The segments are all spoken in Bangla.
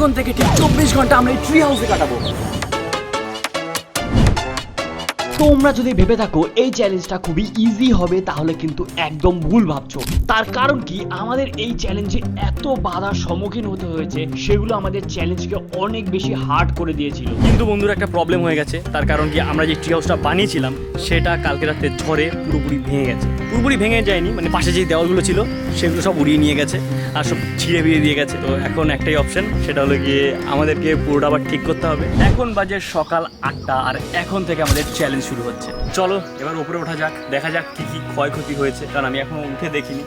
এখন থেকে ঠিক চব্বিশ ঘণ্টা আমরা এই ট্রি হাউসে কাটাবো। তোমরা যদি ভেবে থাকো, এই চ্যালেঞ্জটা খুবই ইজি হবে, তাহলে কিন্তু একদম ভুল ভাবছ। তার কারণ কি? আমাদের এই চ্যালেঞ্জে এত বাধার সম্মুখীন হতে হয়েছে, সেগুলো আমাদের চ্যালেঞ্জকে অনেক বেশি হার্ড করে দিয়েছিল। কিন্তু বন্ধুর, একটা প্রবলেম হয়ে গেছে। তার কারণ কি? আমরা যে ট্রি হাউসটা বানিয়েছিলাম, সেটা কালকে রাতে ঝড়ে পুরোপুরি ভেঙে গেছে। পুরোপুরি ভেঙে যায়নি মানে পাশে যে দেওয়ালগুলো ছিল, সেগুলো সব উড়িয়ে নিয়ে গেছে, আর সব ছিঁড়ে বিড়িয়ে দিয়ে গেছে। তো এখন একটাই অপশন সেটা হলো গিয়ে আমাদেরকে পুরোটা আবার ঠিক করতে হবে। এখন বাজে সকাল আটটা, আর এখন থেকে আমাদের চ্যালেঞ্জ শুরু হচ্ছে। চলো, এবার উপরে ওঠা যাক, দেখা যাক কি কি ক্ষয়ক্ষতি হয়েছে, কারণ আমি এখনও উঠে দেখিনি।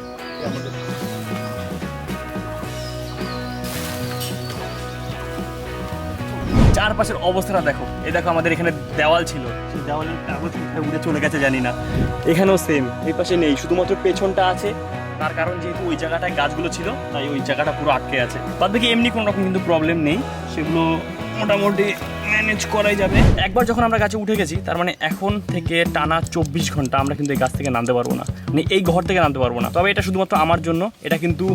চারপাশের অবস্থাটা দেখো। এই দেখো আমাদের এখানে দেওয়াল ছিল। সেই দেওয়ালের কাগজ উড়ে চলে গেছে জানি না। এখানেও সেম এই পাশে নেই। শুধুমাত্র পেছনটা আছে। তার কারণ যেহেতু ওই জায়গাটায় গাছগুলো ছিল, তাই ওই জায়গাটা পুরো আটকে আছে। বাদ বাকি এমনি কোনো রকম কিন্তু প্রবলেম নেই। সেগুলো মোটামুটি ম্যানেজ করাই যাবে। একবার যখন আমরা গাছে উঠে গেছি, তার মানে এখন থেকে টানা চব্বিশ ঘণ্টা আমরা কিন্তু এই গাছ থেকে নামতে পারব না। মানে এই ঘর থেকে নামতে পারব না। তবে এটা শুধুমাত্র আমার জন্য, এটা কিন্তু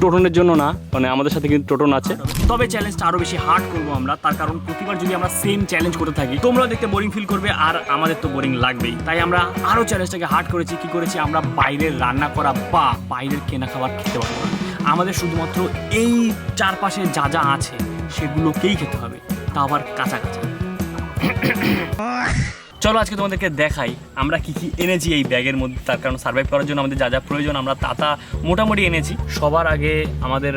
টোটনের জন্য না মানে আমাদের সাথে কিন্তু টোটন আছে। তবে চ্যালেঞ্জটা আরও বেশি হার্ড করব আমরা, তার কারণ প্রতিবার যদি আমরা সেম চ্যালেঞ্জ করতে থাকি, তোমরাও দেখতে বোরিং ফিল করবে আর আমাদের তো বোরিং লাগবেই। তাই আমরা আরও চ্যালেঞ্জটাকে হার্ড করেছি, কি করেছি আমরা? বাইরের রান্না করা বা বাইরের কেনা খাবার খেতে পারব না। আমাদের শুধুমাত্র এই চারপাশে যা যা আছে, সেগুলোকেই খেতে হবে। তা আবার কাঁচা চলো আজকে তোমাদেরকে দেখাই আমরা কি কি এনেছি এই ব্যাগের মধ্যে, তার কারণ সার্ভাইভ করার জন্য আমাদের যা যা প্রয়োজন, আমরা তা তা মোটামুটি এনেছি। সবার আগে আমাদের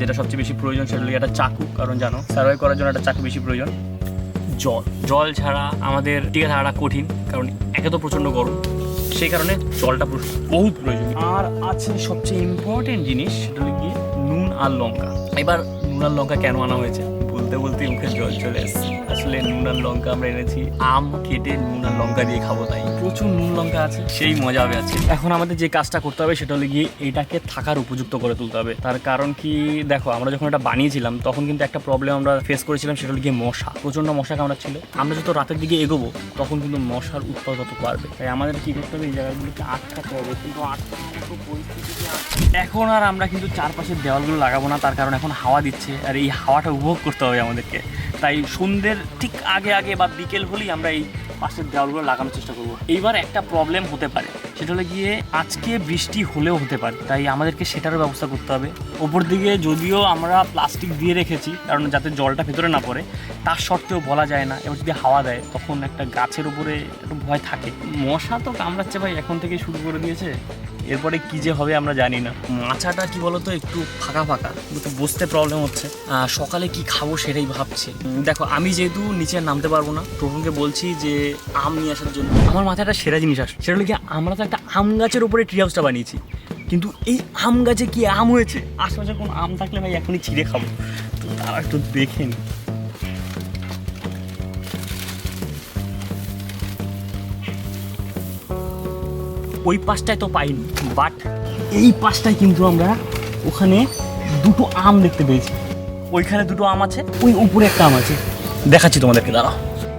যেটা সবচেয়ে বেশি প্রয়োজন সেটা হলো একটা চাকু, কারণ জানো সার্ভাইভ করার জন্য একটা চাকু বেশি প্রয়োজন। জল জল ছাড়া আমাদের টিকে থাকাটা কঠিন, কারণ একে তো প্রচণ্ড গরম। সেই কারণে জলটা বহুত প্রয়োজন। আর আছে সবচেয়ে ইম্পর্টেন্ট জিনিস, সেটা হলো কি নুন আর লঙ্কা। এবার নুন আর লঙ্কা কেন আনা হয়েছে? বলতে বলতে মুখে জল চলে এসেছে আসলে নুন আর লঙ্কা আমরা এনেছি। আম কেটে নুন আর লঙ্কা দিয়ে খাব তাই। প্রচুর নুন, লঙ্কা আছে। সেই মজা হবে আছে এখন আমাদের যে কাজটা করতে হবে সেটা হলো গিয়ে এটাকে থাকার উপযুক্ত করে তুলতে হবে। তার কারণ কি, দেখো, আমরা যখন এটা বানিয়েছিলাম, তখন কিন্তু একটা প্রবলেম আমরা ফেস করেছিলাম, সেটা হলো গিয়ে মশা। প্রচণ্ড মশা কামড়া ছিল আমরা যত রাতের দিকে এগোবো, তখন কিন্তু মশার উৎপাদ তত বাড়বে। তাই আমাদের কি করতে হবে, এই জায়গাগুলোকে আটকাতে হবে। কিন্তু এখন আর আমরা কিন্তু চারপাশের দেওয়ালগুলো লাগাবো না। তার কারণ এখন হাওয়া দিচ্ছে। আর এই হাওয়াটা উপভোগ করতে হবে আমাদেরকে। তাই সন্ধ্যের ঠিক আগে আগে বা বিকেল হলেই আমরা এই পাশের দেওয়ালগুলো লাগানোর চেষ্টা করব। এইবার একটা প্রবলেম হতে পারে। সেটা হলো গিয়ে আজকে বৃষ্টি হলেও হতে পারে। তাই আমাদেরকে সেটারও ব্যবস্থা করতে হবে। ওপর দিকে যদিও আমরা প্লাস্টিক দিয়ে রেখেছি, কারণ যাতে জলটা ভেতরে না পড়ে, তার সত্ত্বেও বলা যায় না। এবার যদি হাওয়া দেয়, তখন একটা গাছের উপরে একটু ভয় থাকে। মশা তো কামড়াচ্ছে ভাই, এখন থেকে শুরু করে দিয়েছে। এরপরে কি যে হবে আমরা জানি না। মাচাটা কি বলতো একটু ফাঁকা ফাঁকা কিন্তু বসতে প্রবলেম হচ্ছে। সকালে কি খাব সেটাই ভাবছি। দেখো আমি যেহেতু নিচে আর নামতে পারব না টোটনকে বলছি যে আম নিয়ে আসার জন্য। আমার মাথায় একটা সেরা জিনিস আসে সেটা হলো কি আমরা তো একটা আম গাছের উপরে ট্রি হাউসটা বানিয়েছি। কিন্তু এই আম গাছে কি আম হয়েছে? আশেপাশে কোনো আম থাকলে ভাই এখনই ছিঁড়ে খাব। তো তারা একটু দেখে নি। ওই পাশটায় তো পাইনি বাট এই পাশটায় কিন্তু আমরা ওখানে দুটো আম দেখতে পেয়েছি। ওইখানে দুটো আম আছে, ওই উপরে একটা আম আছে। দেখাচ্ছি তোমাদেরকে, দাঁড়াও।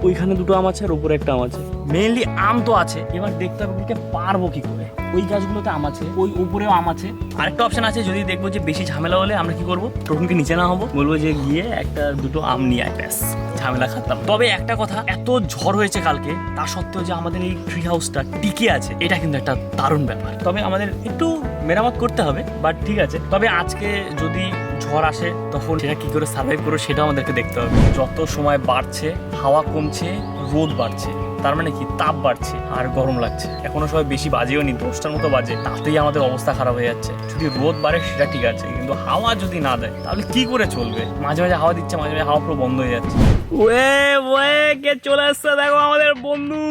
ওইখানে দুটো আম আছে আর উপরে একটা আম আছে। মেনলি আম তো আছে, এবার দেখতে হবে পারব কি করে। ওই গাছগুলোতে আম আছে, ওই উপরেও আম আছে। আরেকটা অপশন আছে, যদি দেখব যে বেশি ঝামেলা হলে আমরা কি করব? টোটনকে নিচে না হব বলব যে গিয়ে একটা দুটো আম নিয়ে আয়, ব্যাস, ঝামেলা খাতাম তবে একটা কথা, এত ঝড় হয়েছে কালকে, তা সত্ত্বেও যে আমাদের এই ট্রি হাউসটা টিকে আছে, এটা কিন্তু একটা দারুণ ব্যাপার। তবে আমাদের একটু মেরামত করতে হবে বাট ঠিক আছে। তবে আজকে যদি ঝড় আসে, তখন সেটা কি করে সার্ভাইভ করব সেটাও আমাদেরকে দেখতে হবে। যত সময় বাড়ছে, হাওয়া কমছে, রোদ বাড়ছে। তার মানে কি? তাপ বাড়ছে আর গরম লাগছে। এখনও সবাই বেশি বাজেও নি দশটার মতো বাজে। তাতেই আমাদের অবস্থা খারাপ হয়ে যাচ্ছে। যদি রোদ বাড়ে সেটা ঠিক আছে কিন্তু হাওয়া যদি না দেয় তাহলে কি করে চলবে? মাঝে মাঝে হাওয়া দিচ্ছে মাঝে মাঝে হাওয়া পুরো বন্ধ হয়ে যাচ্ছে। ওয়ে ওয়ে কে চলে আসছে? দেখো আমাদের বন্ধু।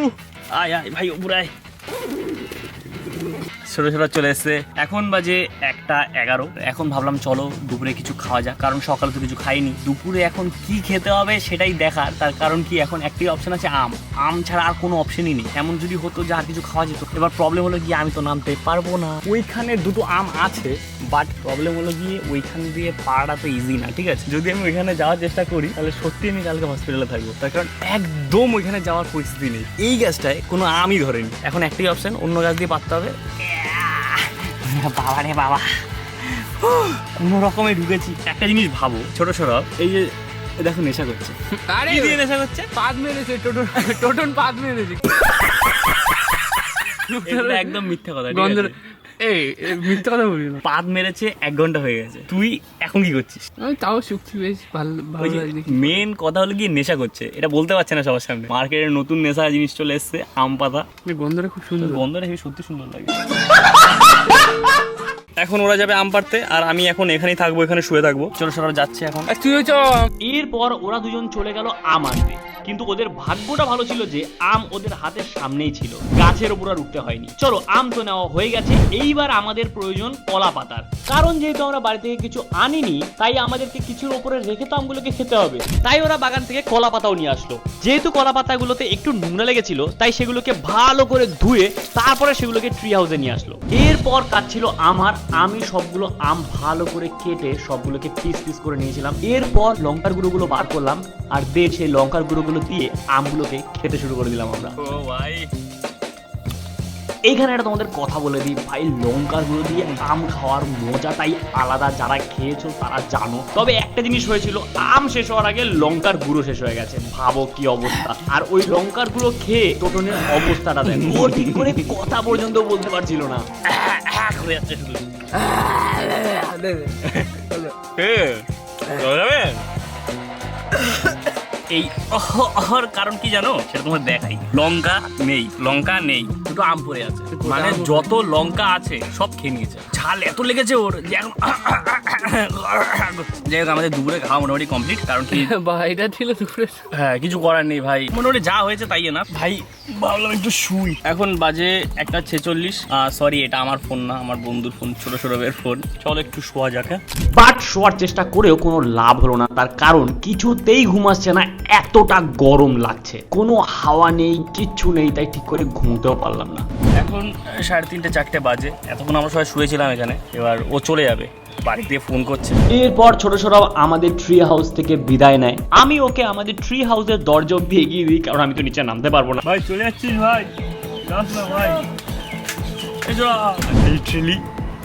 আয় আয় ভাই উপরে আয়। ছোট ছোট চলে এসছে। এখন বাজে একটা এগারো। এখন ভাবলাম চলো দুপুরে কিছু খাওয়া যাক। কারণ সকালে তো কিছু খাইনি। দুপুরে এখন কি খেতে হবে সেটাই দেখার। তার কারণ কি, এখন একটি অপশন আছে আম। আম ছাড়া আর কোনো অপশনই নেই। এমন যদি হতো যে আর কিছু খাওয়া যেত। এবার প্রবলেম হলো কি আমি তো নামতে পারব না। ওইখানে দুটো আম আছে বাট প্রবলেম হলো গিয়ে ওইখান দিয়ে পাড়াটা তো ইজি না, ঠিক আছে? যদি আমি ওইখানে যাওয়ার চেষ্টা করি, তাহলে সত্যি আমি কালকে হসপিটালে থাকব। তার কারণ একদম ওইখানে যাওয়ার পরিস্থিতি নেই। এই গাছটায় কোনো আমই ধরেনি। এখন একটাই অপশন অন্য গাছ দিয়ে পাততে হবে। বাবা রে বাবা। কোনো রকমে ঢুকেছি। একটা জিনিস ভাবো ছোট সরব এই যে দেখো নেশা করছে। আরে দিয়ে নেশা করছে? পাদ মেরেছে টোটন টোটন পাদ মেরেছে। একদম মিথ্যা কথা? এই এই মিথ্যা কথা বলি না। পাত মেরেছে এক ঘণ্টা হয়ে গেছে। তুই এখন কি করছিস? আমি তাও শুকছি বেশ ভালো ভালো মেন কথা হলো কি নেশা করছে। এটা বলতে পারছে না সবার সামনে। মার্কেটের নতুন নেশা জিনিস চলে এসছে আম পাতা। গন্ধটা খুব সুন্দর। গন্ধটা সত্যি সুন্দর লাগে। এখন ওরা যাবে আম পাড়তে আর আমি এখন এখানেই থাকব এখানে শুয়ে থাকব। চলো সবাই যাচ্ছে এখন। তুইও চ। এরপর ওরা দুজন চলে গেল আম আনতে। কিন্তু ওদের ভাগ্যটা ভালো ছিল যে আম ওদের হাতের সামনেই ছিল। গাছের ওপর আর উঠতে হয়নি। চলো, আম তো নেওয়া হয়ে গেছে। এইবার আমাদের প্রয়োজন কলা পাতার। কারণ যেহেতু আমরা বাড়ি থেকে কিছু আনিনি, তাই আমাদেরকে কিছুর ওপরে রেখে তো আমগুলোকে খেতে হবে। তাই ওরা বাগান থেকে কলা পাতাও নিয়ে আসলো। যেহেতু কলা পাতাগুলোতে একটু নোংরা লেগেছিল, তাই সেগুলোকে ভালো করে ধুয়ে তারপরে সেগুলোকে ট্রি হাউসে নিয়ে আসলো। এরপর কাজ ছিল আমার। আমি সবগুলো আম ভালো করে কেটে সবগুলোকে পিস পিস করে নিয়েছিলাম। এরপর লঙ্কার গুঁড়োগুলো বার করলাম। আর দিয়ে সেই লঙ্কার গুঁড়োগুলো দিয়ে আমগুলোকে খেতে শুরু করে দিলাম আমরা। ও ভাই। এইখানে একটা তোমাদের কথা বলে দিই ভাই লঙ্কার গুঁড়ো দিয়ে আম খাওয়ার মজাটাই আলাদা। যারা খেয়েছো তারা জানো। তবে একটা জিনিস হয়েছিল আম শেষ হওয়ার আগে লঙ্কার গুঁড়ো শেষ হয়ে গেছে। ভাবো কি অবস্থা। আর ওই লঙ্কার গুঁড়ো খেয়ে টোটনের অবস্থাটা ও ঠিক করে কথা পর্যন্ত বলতে পারছিল না। হয়ে। যাচ্ছে শুধু। এই অহ অহর কারণ কি জানো? সেটা তোমার দেখাই। লঙ্কা নেই লঙ্কা নেই। দুটো আম পড়ে আছে। মানে যত লঙ্কা আছে সব খেয়ে নিয়েছে। ঝাল এত লেগেছে ওর যে এখন যাই হোক আমাদের দুপুরে খাওয়া মোটামুটি কমপ্লিট কারণ কি বা এটা ছিল দুপুরে। হ্যাঁ কিছু করার নেই ভাই। মোটামুটি যা হয়েছে তাই না ভাই ভাবলাম একটু শুই। এখন বাজে একটা ছেচল্লিশ। সরি এটা আমার ফোন না আমার বন্ধুর ফোন ছোট সৌরভের ফোন চল একটু শোয়া যাক হ্যাঁ। বাট শোয়ার চেষ্টা করেও কোনো লাভ হলো না তার কারণ কিছুতেই ঘুম আসছে না এতটা গরম লাগছে। কোনো হাওয়া নেই কিচ্ছু নেই তাই ঠিক করে ঘুমতেও পারলাম না। এখন সাড়ে তিনটে চারটে বাজে। এতক্ষণ আমরা সবাই শুয়েছিলাম এখানে এবার ও চলে যাবে। বাড়ি দিয়ে ফোন করছে। এরপর ছোট সৌরভ আমাদের ট্রি হাউস থেকে বিদায় নেয়। আমি ওকে আমাদের ট্রি হাউসের দরজা অব্দি এগিয়ে দিই কারণ আমি তো নিচে নামতে পারব না। ভাই চলে যাচ্ছিস ভাই। ভাই। লিটারেলি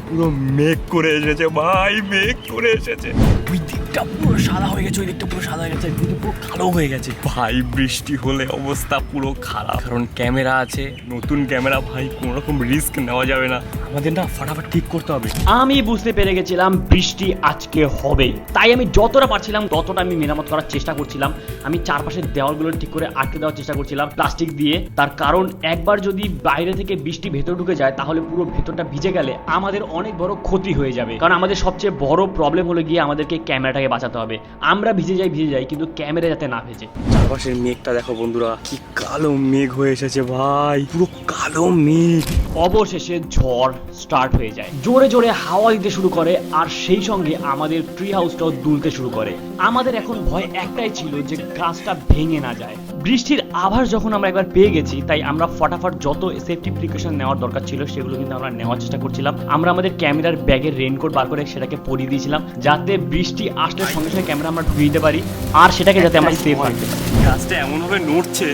পুরো মেঘ করে এসেছে ভাই মেঘ করে এসেছে। ওই দিকটা পুরো সাদা হয়ে গেছে ওই দিকটা পুরো সাদা হয়ে গেছে পুরো কালো হয়ে গেছে। ভাই বৃষ্টি হলে অবস্থা পুরো খারাপ। কারণ ক্যামেরা আছে নতুন ক্যামেরা ভাই কোনো রকম রিস্ক নেওয়া যাবে না। আমাদের না ফটাফট ঠিক করতে হবে। আমি বুঝতে পেরে গেছিলাম বৃষ্টি আজকে হবেই তাই আমি যতটা পারছিলাম ততটা আমি মেরামত করার চেষ্টা করছিলাম। আমি চারপাশের দেওয়ালগুলো ঠিক করে আটকে দেওয়ার চেষ্টা করছিলাম প্লাস্টিক দিয়ে। তার কারণ একবার যদি বাইরে থেকে বৃষ্টি ভেতর ঢুকে যায় তাহলে পুরো ভেতরটা ভিজে গেলে আমাদের অনেক বড় ক্ষতি হয়ে যাবে। কারণ আমাদের সবচেয়ে বড় প্রবলেম হলো গিয়ে আমাদেরকে ক্যামেরাটাকে বাঁচাতে হবে। আমরা ভিজে যাই ভিজে যাই কিন্তু ক্যামেরা যাতে না ভেজে। চারপাশের মেঘটা দেখো বন্ধুরা কি কালো মেঘ হয়ে এসেছে ভাই পুরো কালো মেঘ। অবশেষে ঝড় স্টার্ট হয়ে যায়। জোরে জোরে হাওয়া দিতে শুরু করে আর সেই সঙ্গে আমাদের ট্রি হাউসটাও দুলতে শুরু করে। আমাদের এখন ভয় একটাই ছিল যে গাছটা ভেঙে না যায়। বৃষ্টির আভাস যখন আমরা একবার পেয়ে গেছি তাই আমরা ফটাফট যত সেফটি প্রিকশন নেওয়ার দরকার ছিল সেগুলো কিন্তু আমরা নেওয়ার চেষ্টা করছিলাম। আমরা আমাদের ক্যামেরার ব্যাগের রেনকোট বার করে সেটাকে পরিয়ে দিয়েছিলাম যাতে বৃষ্টি আসলে সঙ্গে সঙ্গে ক্যামেরা আমরা ঢুকিয়ে দিতে পারি, আর সেটাকে যাতে আমরা সেফ পারি। গাছটা এমনভাবে নড়ছে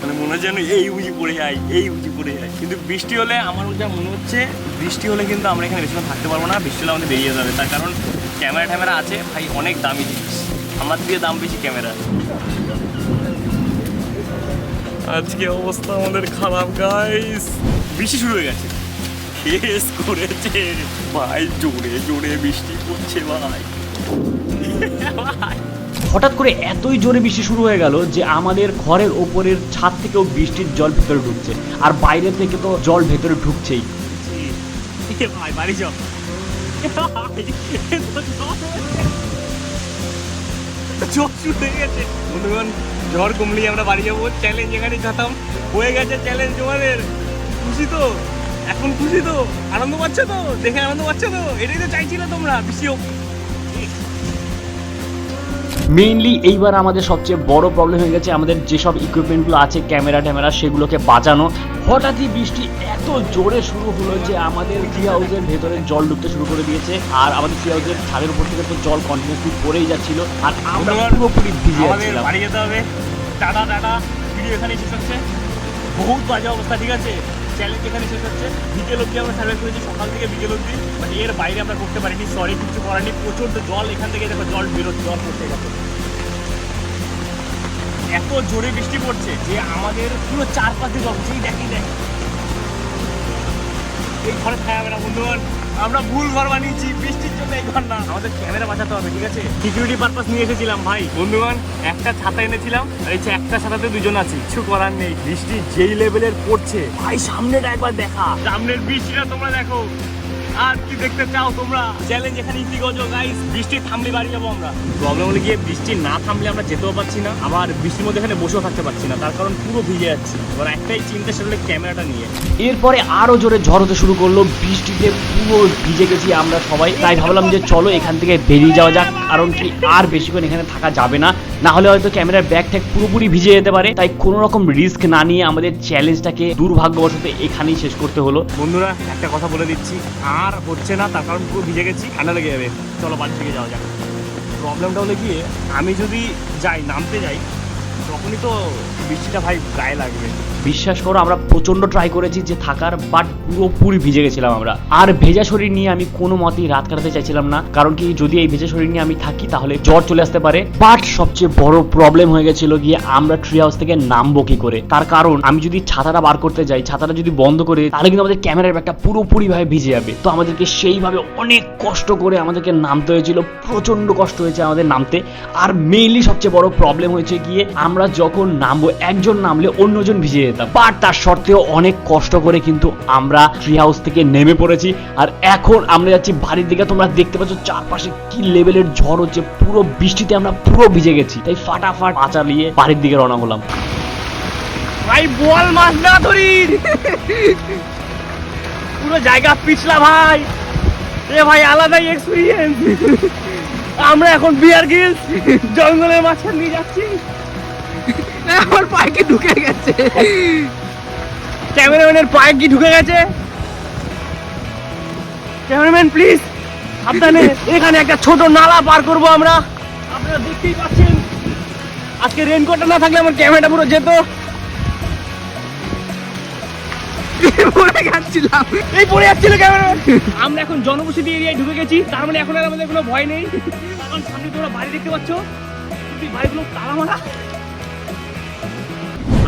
মানে মনে হয় যেন এই উঁচি পড়ে যায় এই উঁচি পড়ে যায় কিন্তু বৃষ্টি হলে আমার যা মনে হচ্ছে, বৃষ্টি হলে কিন্তু আমরা এখানে বেশিক্ষণ থাকতে পারব না, বৃষ্টি হলে আমাদের বেরিয়ে যাবে। তার কারণ ক্যামেরা ট্যামেরা আছে, ভাই, অনেক দামি জিনিস। আমার দিয়ে দাম বেশি ক্যামেরা আজকে অবস্থা আমাদের খারাপ গাইস বৃষ্টি শুরু হয়ে গেছে। কেস করেছে। ভাই, জোরে জোরে বৃষ্টি পড়ছে, ভাই। হঠাৎ করে এতই জোরে বৃষ্টি শুরু হয়ে গেল যে আমাদের ঘরের ওপরের ছাদ থেকেও বৃষ্টির জল ভেতরে ঢুকছে। আর বাইরে থেকে তো জল ভেতরে ঢুকছেই। গেছে। আমরা বাড়ি যাব। চ্যালেঞ্জ হয়ে গেছে চ্যালেঞ্জ খুশি তো? এখন খুশি তো? আনন্দ পাচ্ছ তো? দেখে আনন্দ পাচ্ছ তো? এটাই তো চাইছিলে তোমরা বেশি মেইনলি এইবার আমাদের সবচেয়ে বড় প্রবলেম হয়ে গেছে আমাদের যেসব ইকুইপমেন্টগুলো আছে ক্যামেরা ট্যামেরা সেগুলোকে বাঁচানো। হঠাৎই বৃষ্টি এত জোরে শুরু হলো যে আমাদের ট্রি হাউসের ভেতরে জল ঢুকতে শুরু করে দিয়েছে। আর আমাদের ট্রি হাউসের ছাদের উপর থেকে তো জল কন্টিনিউসলি পড়েই যাচ্ছিল। আর আমরা পুরোপুরি ভিজে যাচ্ছিলাম বাড়ি যেতে হবে। Tata tata. ভিডিও এখানেই শেষ হচ্ছে। বহুত বাজে অবস্থা ঠিক আছে? চ্যালেঞ্জ এখানে শেষ হচ্ছে। বিকেল অব্দি আমরা সার্ভে করেছি, সকাল থেকে বিকেল অব্দি বাট এর বাইরে আমরা করতে পারিনি সরি কিছু করার নেই। প্রচণ্ড জল, এখান থেকে দেখো জল বেরোচ্ছে জল পড়ছে গেছে। এত জোরে বৃষ্টি পড়ছে যে আমাদের পুরো চারপাশে জল সেই দেখি দেখ এই ঘরে খায় আমরা না বন্ধুগণ। আমরা ভুল ঘর বানিয়েছি বৃষ্টির জন্য এই ঘর না। আমাদের ক্যামেরা বাঁচাতে হবে ঠিক আছে? সিকিউরিটি পারপাস নিয়ে এসেছিলাম ভাই। বন্ধুগণ একটা ছাতা এনেছিলাম আর এই যে একটা ছাতাতে দুজন আছি। কিছু করার নেই বৃষ্টি যেই লেভেলের পড়ছে। ভাই সামনেটা একবার দেখা। সামনের বৃষ্টিটা তোমরা দেখো। আর কি দেখতে চাও তোমরা? চ্যালেঞ্জ এখানে গজো গাইস বৃষ্টি থামলে বাড়ি যাব আমরা। প্রবলেম হলে গিয়ে বৃষ্টি না থামলে আমরা যেতেও পারছি না। আবার বৃষ্টির মধ্যে এখানে বসেও থাকতে পারছি না। তার কারণ পুরো ভিজে যাচ্ছি। এবার একটাই চিন্তা সেটা ক্যামেরাটা নিয়ে। এরপরে আরও জোরে ঝড় হতে শুরু করল। বৃষ্টিতে পুরো ভিজে গেছি আমরা সবাই। তাই ভাবলাম যে চলো এখান থেকে বেরিয়ে যাওয়া যাক। কারণ কি আর বেশিক্ষণ এখানে থাকা যাবে না। না হলে হয়তো ক্যামেরার ব্যাগ ট্যাগ পুরোপুরি ভিজে যেতে পারে। তাই কোনো রকম রিস্ক না নিয়ে আমাদের চ্যালেঞ্জটাকে দুর্ভাগ্যবশত এখানেই শেষ করতে হলো। বন্ধুরা একটা কথা বলে দিচ্ছি। আর হচ্ছে না, তার কারণ পুরো ভিজে গেছি, ঠান্ডা লেগে যাবে। চলো বাড়ি থেকে যাওয়া যাক। প্রবলেমটা হলে গিয়ে আমি যদি যাই, নামতে যাই, তখনই তো বৃষ্টিটা ভাই গায়ে লাগবে। বিশ্বাস করো, আমরা প্রচণ্ড ট্রাই করেছি যে থাকার বাট পুরোপুরি ভিজে গেছিলাম আমরা। আর ভেজা শরীর নিয়ে আমি কোনো মতেই রাত কাটাতে চাইছিলাম না, কারণ কি যদি এই ভেজা শরীর নিয়ে আমি থাকি তাহলে জ্বর চলে আসতে পারে। বাট সবচেয়ে বড় প্রবলেম হয়ে গেছিল গিয়ে আমরা ট্রি হাউস থেকে নামবো কি করে। তার কারণ, আমি যদি ছাতাটা বার করতে যাই, ছাতাটা যদি বন্ধ করে তাহলে কিন্তু আমাদের ক্যামেরার ব্যাগটা পুরোপুরি ভাবে ভিজে যাবে। তো আমাদেরকে সেইভাবে অনেক কষ্ট করে আমাদেরকে নামতে হয়েছিল প্রচণ্ড কষ্ট হয়েছে আমাদের নামতে। আর মেইনলি সবচেয়ে বড় প্রবলেম হয়েছে গিয়ে আমরা যখন নামবো, একজন নামলে অন্যজন ভিজে যেতাম বাট তার সত্ত্বেও অনেক কষ্ট করে কিন্তু আমরা ট্রি হাউস থেকে নেমে পড়েছি। আর এখন আমরা যাচ্ছি বাড়ির দিকে। তোমরা দেখতে পাচ্ছ চারপাশে কি লেভেলের ঝড় হচ্ছে। পুরো বৃষ্টিতে আমরা পুরো ভিজে গেছি। তাই ফাটাফাট পা চালিয়ে বাড়ির দিকে রওনা হলাম। ভাই বল মাছ না ধরি। পুরো জায়গা পিছলা ভাই। এ ভাই, আলাদাই এক্সপিরিয়েন্স আমরা এখন বিয়ার গিলস জঙ্গলের মাঝখান নিয়ে যাচ্ছি। আমার পাইকে ঢুকে গেছে। ক্যামেরাম্যানের পায়ে কি ঢুকে গেছে? ক্যামেরাম্যান প্লিজ সাবধানে। এখানে একটা ছোট নালা পার করব আমরা। আপনারা দেখতেই পাচ্ছেন আজকে রেনকোটটা না থাকলে আমার ক্যামেরাটা পুরো যেত। পড়ে যাচ্ছিলাম। এই পড়ে যাচ্ছিল ক্যামেরা। আমরা এখন জনবসতি এরিয়ায় ঢুকে গেছি। তার মানে এখন আর আমাদের কোনো ভয় নেই। এখন সামনে তোমরা বাড়ি দেখতে পাচ্ছ। বাড়িগুলো তালা মারা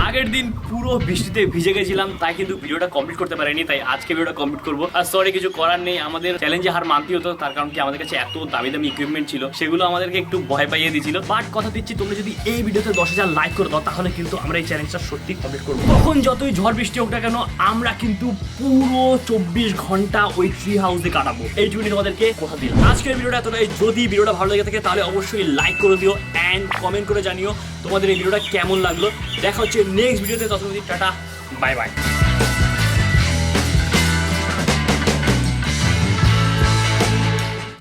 আগের দিন পুরো বৃষ্টিতে ভিজে গেছিলাম, তাই কিন্তু ভিডিওটা কমপ্লিট করতে পারিনি, তাই আজকে ভিডিওটা কমপ্লিট করব। আর সরি কিছু করার নেই, আমাদের চ্যালেঞ্জে হার মানতে হতো, তার কারণ কি আমাদের কাছে এত দামি দামি ইকুইপমেন্ট ছিল, সেগুলো আমাদেরকে একটু ভয় পাইয়ে দিয়েছিল। বাট কথা দিচ্ছি, তোমরা যদি এই ভিডিওতে দশ হাজার লাইক করে দাও, তাহলে কিন্তু আমরা এই চ্যালেঞ্জটা সত্যি কমপ্লিট করব। তখন যতই ঝড় বৃষ্টি হোক না কেন, আমরা কিন্তু পুরো চব্বিশ ঘণ্টা ওই ট্রি হাউসে কাটাবো। এই জন্য তোমাদেরকে কথা দিলাম। আজকের ভিডিওটা এতটাই। যদি ভিডিওটা ভালো লেগে থাকে, তাহলে অবশ্যই লাইক করে দিও অ্যান্ড কমেন্ট করে জানিও। তোমাদের এই ভিডিওটা কেমন লাগল? দেখা হচ্ছে নেক্সট ভিডিওতে ততদিন টাটা বাই বাই